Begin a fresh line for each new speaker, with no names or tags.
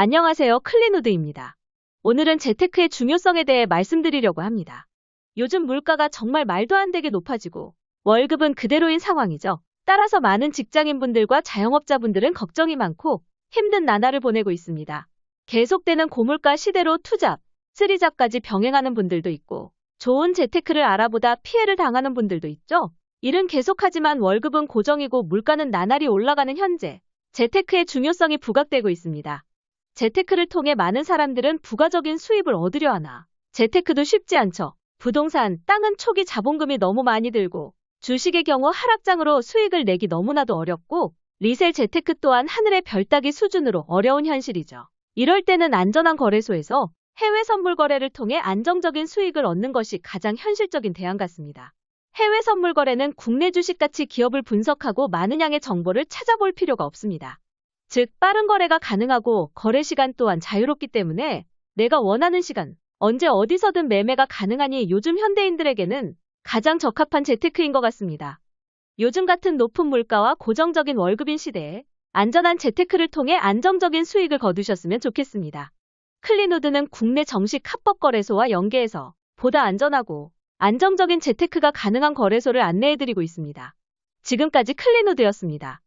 안녕하세요. 클리누드입니다. 오늘은 재테크의 중요성에 대해 말씀드리려고 합니다. 요즘 물가가 정말 말도 안 되게 높아지고 월급은 그대로인 상황이죠. 따라서 많은 직장인분들과 자영업자분들은 걱정이 많고 힘든 나날을 보내고 있습니다. 계속되는 고물가 시대로 투잡, 쓰리잡까지 병행하는 분들도 있고 좋은 재테크를 알아보다 피해를 당하는 분들도 있죠. 일은 계속하지만 월급은 고정이고 물가는 나날이 올라가는 현재 재테크의 중요성이 부각되고 있습니다. 재테크를 통해 많은 사람들은 부가적인 수입을 얻으려 하나 재테크도 쉽지 않죠. 부동산, 땅은 초기 자본금이 너무 많이 들고 주식의 경우 하락장으로 수익을 내기 너무나도 어렵고 리셀 재테크 또한 하늘의 별 따기 수준으로 어려운 현실이죠. 이럴 때는 안전한 거래소에서 해외 선물 거래를 통해 안정적인 수익을 얻는 것이 가장 현실적인 대안 같습니다. 해외 선물 거래는 국내 주식같이 기업을 분석하고 많은 양의 정보를 찾아볼 필요가 없습니다. 즉, 빠른 거래가 가능하고 거래 시간 또한 자유롭기 때문에 내가 원하는 시간, 언제 어디서든 매매가 가능하니 요즘 현대인들에게는 가장 적합한 재테크인 것 같습니다. 요즘 같은 높은 물가와 고정적인 월급인 시대에 안전한 재테크를 통해 안정적인 수익을 거두셨으면 좋겠습니다. 클리누드는 국내 정식 합법 거래소와 연계해서 보다 안전하고 안정적인 재테크가 가능한 거래소를 안내해드리고 있습니다. 지금까지 클리누드였습니다.